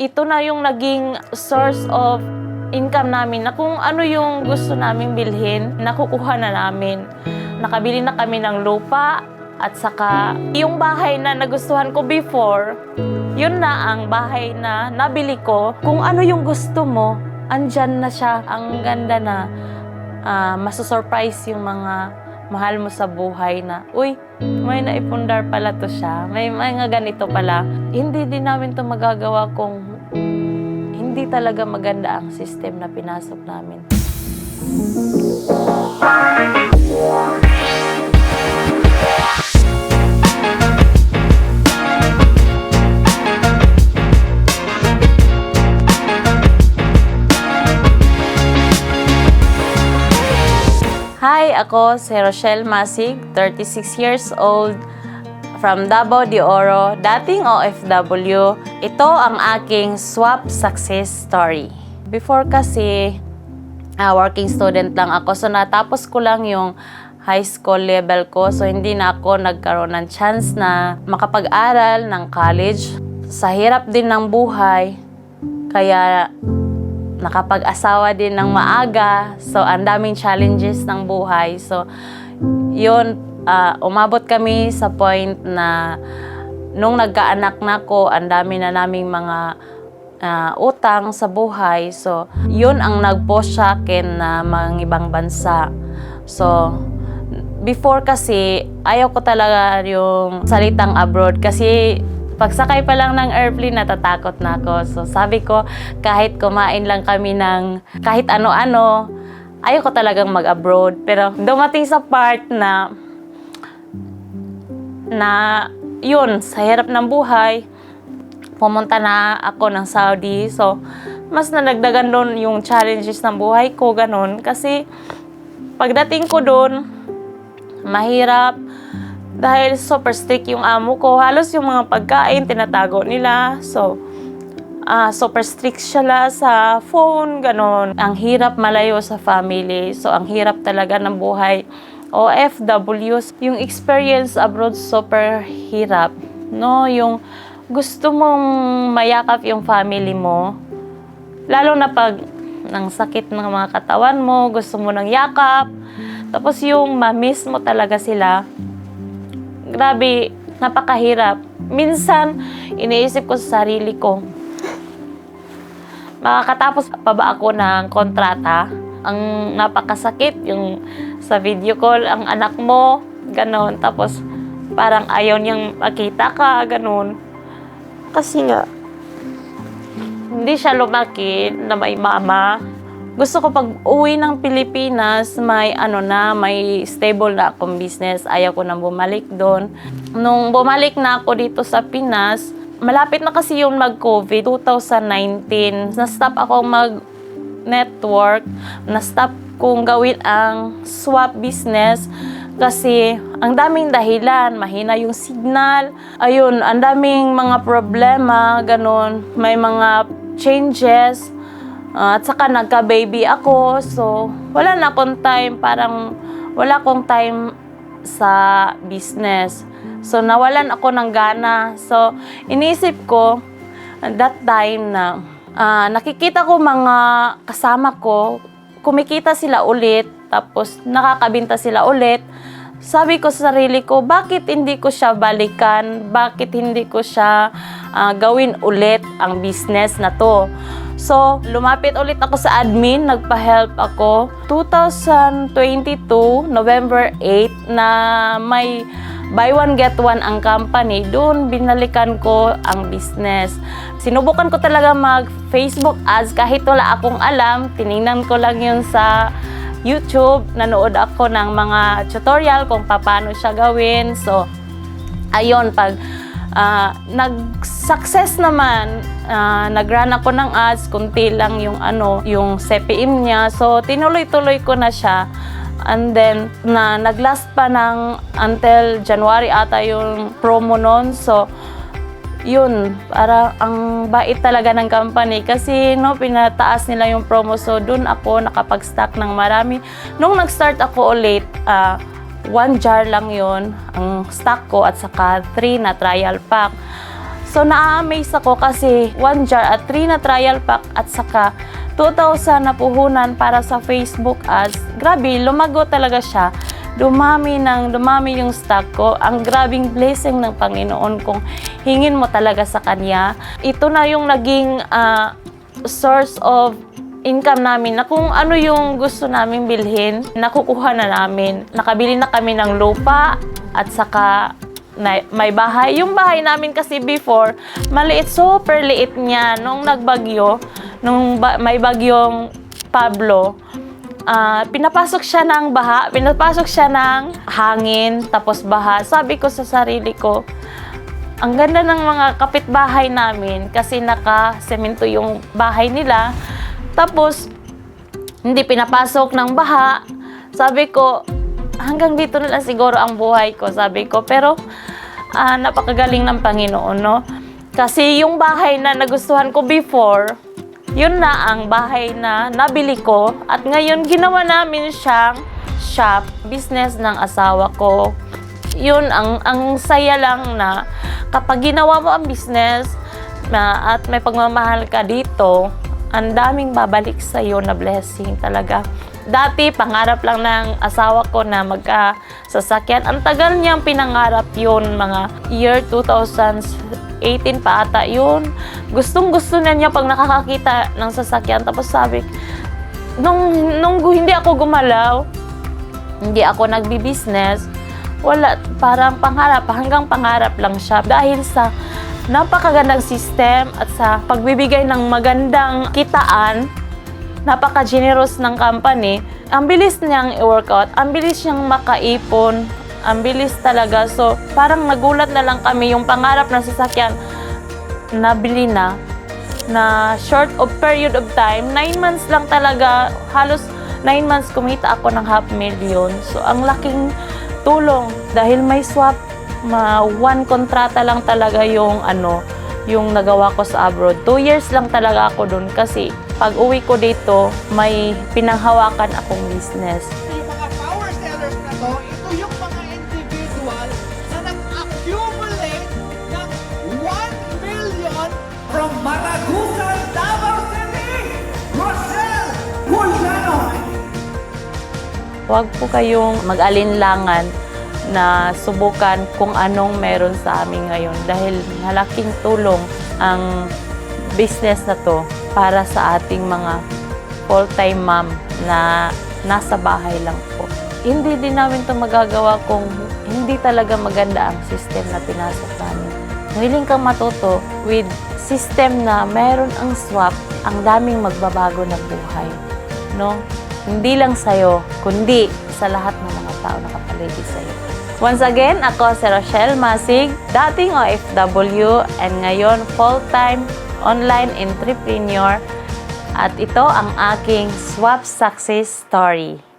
ito na yung naging source of income namin na kung ano yung gusto namin bilhin, nakukuha na namin. Nakabili na kami ng lupa at saka yung bahay na nagustuhan ko before, yun na ang bahay na nabili ko. Kung ano yung gusto mo, andyan na siya. Ang ganda na uh, masusurprise yung mga mahal mo sa buhay na, uy, may naipundar pala to siya. May mga ganito pala. Hindi din namin to magagawa kung hindi talaga maganda ang system na pinasok namin. Hi, ako si Rochelle Masig, 36 years old, from Davao de Oro, dating OFW. Ito ang aking swap success story. Before kasi, ah, working student lang ako, so natapos ko lang yung high school level ko, so hindi na ako nagkaroon ng chance na makapag-aral ng college. Sa hirap din ng buhay, kaya nakapag-asawa din ng maaga. So, ang daming challenges ng buhay. So, yun, ah, umabot kami sa point na nung nagkaanak na ko, ang dami na naming mga ah, utang sa buhay. So, yun ang nag-push sa akin na mga ibang bansa. So, before kasi, ayaw ko talaga yung salitang abroad kasi pagsakay pa lang ng airplane, natatakot na ako. So sabi ko, kahit kumain lang kami ng kahit ano-ano, ayaw ko talagang mag-abroad. Pero dumating sa part na na yun, sa hirap ng buhay, pumunta na ako ng Saudi. So, mas nadagdagan doon yung challenges ng buhay ko, ganun. Kasi, pagdating ko doon, mahirap. Dahil super strict yung amo ko. Halos yung mga pagkain, tinatago nila. So, ah super strict siya la sa phone, ganon. Ang hirap malayo sa family. So, ang hirap talaga ng buhay. OFWs, yung experience abroad super hirap. No, yung gusto mong mayakap yung family mo, lalo na pag ng sakit ng mga katawan mo, gusto mo ng yakap, tapos yung mamiss mo talaga sila, grabe, napakahirap. Minsan, iniisip ko sa sarili ko, makakatapos pa ba ako ng kontrata? Ang napakasakit, yung sa video call, ang anak mo, ganon. Tapos, parang ayaw niyang makita ka, ganon. Kasi nga, hindi siya lumaki na may mama. Gusto ko pag uwi ng Pilipinas, may ano na, may stable na akong business. Ayaw ko nang bumalik doon. Nung bumalik na ako dito sa Pinas, malapit na kasi yung mag-COVID, 2019. Na-stop ako mag-network, na-stop kong gawin ang swap business kasi ang daming dahilan, mahina yung signal, ayun, ang daming mga problema, ganun, may mga changes, Ah, at saka nagka-baby ako, so wala na akong time, parang wala akong time sa business. So nawalan ako ng gana. So inisip ko at that time na ah, nakikita ko mga kasama ko, kumikita sila ulit, tapos nakakabinta sila ulit. Sabi ko sa sarili ko, bakit hindi ko siya balikan? Bakit hindi ko siya ah, gawin ulit ang business na to? So, lumapit ulit ako sa admin, nagpa-help ako. 2022, November 8, na may buy one get one ang company, doon binalikan ko ang business. Sinubukan ko talaga mag Facebook ads kahit wala akong alam, tiningnan ko lang yun sa YouTube, nanood ako ng mga tutorial kung paano siya gawin. So, ayun, pag ah, nag-success naman, ah, nag-run ako ng ads, kunti lang yung ano, yung CPM niya. So, tinuloy-tuloy ko na siya. And then, na naglast pa ng until January ata yung promo nun. So, yun, para ang bait talaga ng company kasi no, pinataas nila yung promo. So, dun ako nakapag-stock ng marami. Nung nag-start ako ulit, ah, one jar lang yon ang stock ko at saka three na trial pack. So na-amaze ako kasi 1 jar at 3 na trial pack at saka 2,000 na puhunan para sa Facebook ads. Grabe, lumago talaga siya. Dumami ng dumami yung stock ko. Ang grabing blessing ng Panginoon kung hingin mo talaga sa Kanya. Ito na yung naging ah, source of income namin na kung ano yung gusto namin bilhin, nakukuha na namin. Nakabili na kami ng lupa at saka na, may bahay. Yung bahay namin kasi before, maliit, super liit niya. Nung nagbagyo, nung ba- may bagyong Pablo, ah, pinapasok siya ng baha, pinapasok siya ng hangin, tapos baha. Sabi ko sa sarili ko, ang ganda ng mga kapitbahay namin kasi naka-semento yung bahay nila. Tapos, hindi pinapasok ng baha. Sabi ko, hanggang dito na lang siguro ang buhay ko, sabi ko. Pero, ah, napakagaling ng Panginoon, no? Kasi yung bahay na nagustuhan ko before, yun na ang bahay na nabili ko. At ngayon, ginawa namin siyang shop, business ng asawa ko. Yun, ang, ang saya lang na kapag ginawa mo ang business na, at may pagmamahal ka dito, ang daming babalik sa iyo na blessing talaga. Dati, pangarap lang ng asawa ko na magka-sasakyan. Ang tagal niyang pinangarap yun, mga year 2018 pa ata yun. Gustong gusto na niya pag nakakakita ng sasakyan. Tapos sabi, nung, nung hindi ako gumalaw, hindi ako nagbi-business, wala, parang pangarap, hanggang pangarap lang siya. Dahil sa napakagandang system at sa pagbibigay ng magandang kitaan, napaka-generous ng company, ang bilis niyang i-workout, ang bilis niyang makaipon, ang bilis talaga. So, parang nagulat na lang kami yung pangarap ng sasakyan, nabili na, na short of period of time, 9 months lang talaga, halos 9 months kumita ako ng half million. So, ang laking tulong dahil may swap, ma one kontrata lang talaga yung ano, yung nagawa ko sa abroad. Two years lang talaga ako dun kasi pag uwi ko dito, may pinanghawakan akong business. Maragusan, Davao City, Rochelle Juliano. Huwag po kayong mag-alinlangan na subukan kung anong meron sa amin ngayon dahil malaking tulong ang business na to para sa ating mga full-time mom na nasa bahay lang po. Hindi din namin to magagawa kung hindi talaga maganda ang system na pinasok namin. Willing kang matuto with system na meron ang swap, ang daming magbabago ng buhay. No? Hindi lang sa'yo, kundi sa lahat ng mga tao na kapaligid sa'yo. Once again, ako si Rochelle Masig, dating OFW and ngayon full-time online entrepreneur. At ito ang aking swap success story.